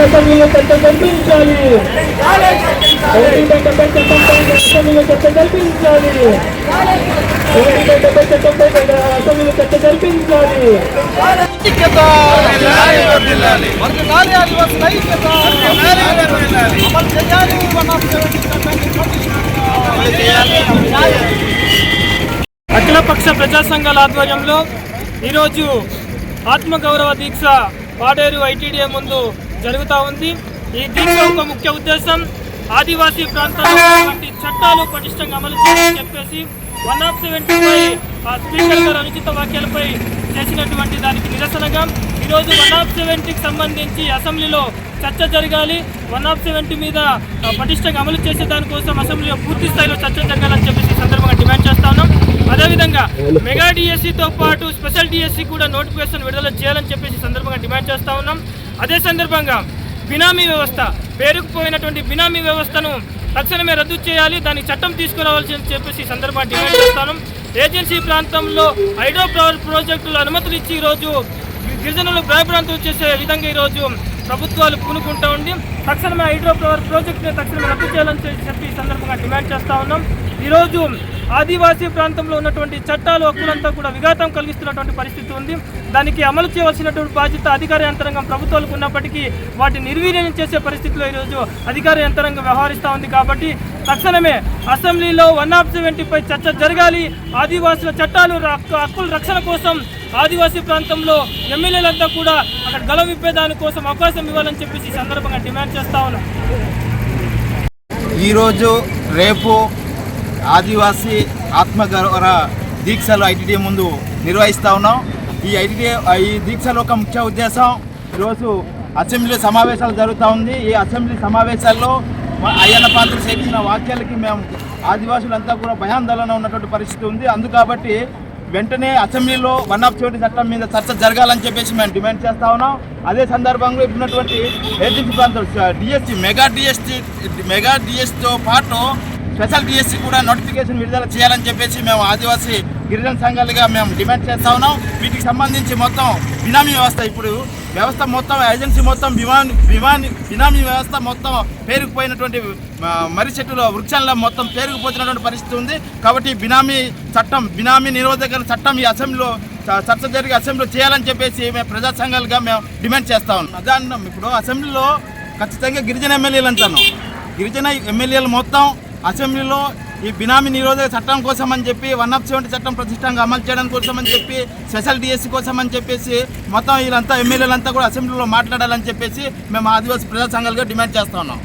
అసెంబ్లీలో చర్చ చర్చ చర్చ ఆఫ్ సెవెంటీ అఖిలపక్ష ప్రజా సంఘాల ఆధ్వర్యంలో ఈరోజు ఆత్మగౌరవ దీక్ష పాడేరు ఐటీడీఏ ముందు జరుగుతూ ఉంది. ఈ దీక్ష యొక్క ముఖ్య ఉద్దేశం. ఆదివాసీ ప్రాంతాల్లో చట్టాలు పటిష్టంగా అమలు చేయాలని చెప్పేసి వన్ ఆఫ్ సెవెంటీ స్పీకర్ గారు అనుచిత వ్యాఖ్యలపై చేసినటువంటి దానికి నిరసనగా ఈరోజు వన్ ఆఫ్ సెవెంటీకి సంబంధించి అసెంబ్లీలో చర్చ జరగాలి. వన్ ఆఫ్ సెవెంటీ మీద పటిష్టంగా అమలు చేసే దానికోసం అసెంబ్లీలో పూర్తి స్థాయిలో చర్చ జరగాలని చెప్పేసి సందర్భంగా డిమాండ్ చేస్తా ఉన్నాం. అదేవిధంగా మెగా డిఎస్సితో పాటు స్పెషల్ డిఎస్సి కూడా నోటిఫికేషన్ విడుదల చేయాలని చెప్పేసి సందర్భంగా డిమాండ్ చేస్తా ఉన్నాం. అదే సందర్భంగా బినామీ వ్యవస్థ పేరుకుపోయినటువంటి బినామీ వ్యవస్థను తక్షణమే రద్దు చేయాలి దాని చట్టం తీసుకురావాల్సి అని చెప్పేసి సందర్భాన్ని సందర్భంగా డిమాండ్ చేస్తాను. ఏజెన్సీ ప్రాంతంలో హైడ్రో పవర్ ప్రాజెక్టులు అనుమతులు ఇచ్చి ఈరోజు గిరిజనులు భయభ్రాంతులు చేసే విధంగా ఈరోజు ప్రభుత్వాలు పూనుకుంటూ ఉండి తక్షణమే హైడ్రో పవర్ ప్రాజెక్టుని తక్షణమే రద్దు చేయాలని చెప్పి- చెప్పి ఈ సందర్భంగా డిమాండ్ చేస్తూ ఉన్నాం. ఈరోజు ఆదివాసీ ప్రాంతంలో ఉన్నటువంటి చట్టాలు హక్కులంతా కూడా విఘాతం కలిగిస్తున్నటువంటి పరిస్థితి ఉంది. దానికి అమలు చేయవలసినటువంటి బాధ్యత అధికార యంత్రాంగం ప్రభుత్వాలకు ఉన్నప్పటికీ వాటిని నిర్వీర్యం చేసే పరిస్థితిలో ఈరోజు అధికార యంత్రాంగం వ్యవహరిస్తూ ఉంది కాబట్టి తక్షణమే అసెంబ్లీలో వన్ ఆఫ్ సెవెంటీపై చర్చ జరగాలి. ఆదివాసుల చట్టాలు హక్కుల రక్షణ కోసం ఆదివాసీ ప్రాంతంలో ఎమ్మెల్యేలంతా కూడా అక్కడ గల విప్పేదాని కోసం అవకాశం ఇవ్వాలని చెప్పేసి ఈ సందర్భంగా డిమాండ్ చేస్తా ఉన్నాం. ఈరోజు రేపు ఆదివాసీ ఆత్మగౌరవ దీక్షలు ఐటీడీ ముందు నిర్వహిస్తూ ఉన్నాం. ఈ ఐటీడీ ఈ దీక్షలో ఒక ముఖ్య ఉద్దేశం. ఈరోజు అసెంబ్లీ సమావేశాలు జరుగుతూ ఉంది. ఈ అసెంబ్లీ సమావేశాల్లో అయ్యన్న పాత్ర చేసిన వాక్యాలకి మేము ఆదివాసులంతా కూడా భయాందోళన ఉన్నటువంటి పరిస్థితి ఉంది. అందు కాబట్టి వెంటనే అసెంబ్లీలో వన్ ఆఫ్ సెవెంటీ చట్టం మీద చర్చ జరగాలని చెప్పేసి మేము డిమాండ్ చేస్తా ఉన్నాం. అదే సందర్భంగా ఇప్పుడున్నటువంటి ఏజెన్సీ ప్రాంతం డిఎస్టీ మెగా డిఎస్టీ మెగా డిఎస్టీతో పాటు స్పెషల్ బీఎస్సీ కూడా నోటిఫికేషన్ విడుదల చేయాలని చెప్పేసి మేము ఆదివాసీ గిరిజన సంఘాలుగా మేము డిమాండ్ చేస్తా ఉన్నాం. వీటికి సంబంధించి మొత్తం బినామీ వ్యవస్థ ఇప్పుడు వ్యవస్థ మొత్తం ఏజెన్సీ మొత్తం విమాని బిమాని బినామీ వ్యవస్థ మొత్తం పేరుకుపోయినటువంటి ఆ, మర్రి చెట్టులో వృక్షంలో మొత్తం పేరుకుపోతున్నటువంటి పరిస్థితి ఉంది. కాబట్టి బినామీ చట్టం బినామీ నిరోధక చట్టం ఈ అసెంబ్లీలో చర్చ జరిగి అసెంబ్లీలో చేయాలని చెప్పేసి మేము ప్రజా సంఘాలుగా మేము డిమాండ్ చేస్తా ఉన్నాం. దాన్ని ఇప్పుడు అసెంబ్లీలో ఖచ్చితంగా గిరిజన ఎమ్మెల్యేలు అంటాను గిరిజన ఎమ్మెల్యేలు మొత్తం అసెంబ్లీలో ఈ బినామీ నిరోధక చట్టం కోసం అని చెప్పి వన్ ఆఫ్ సెవెంటీ చట్టం ప్రతిష్టంగా అమలు చేయడం కోసం అని చెప్పి స్పెషల్ డిఎస్సీ కోసం అని చెప్పేసి మొత్తం వీళ్ళంతా ఎమ్మెల్యేలంతా కూడా అసెంబ్లీలో మాట్లాడాలని చెప్పేసి మేము ఆదివాసీ ప్రజా సంఘాలుగా డిమాండ్ చేస్తున్నాం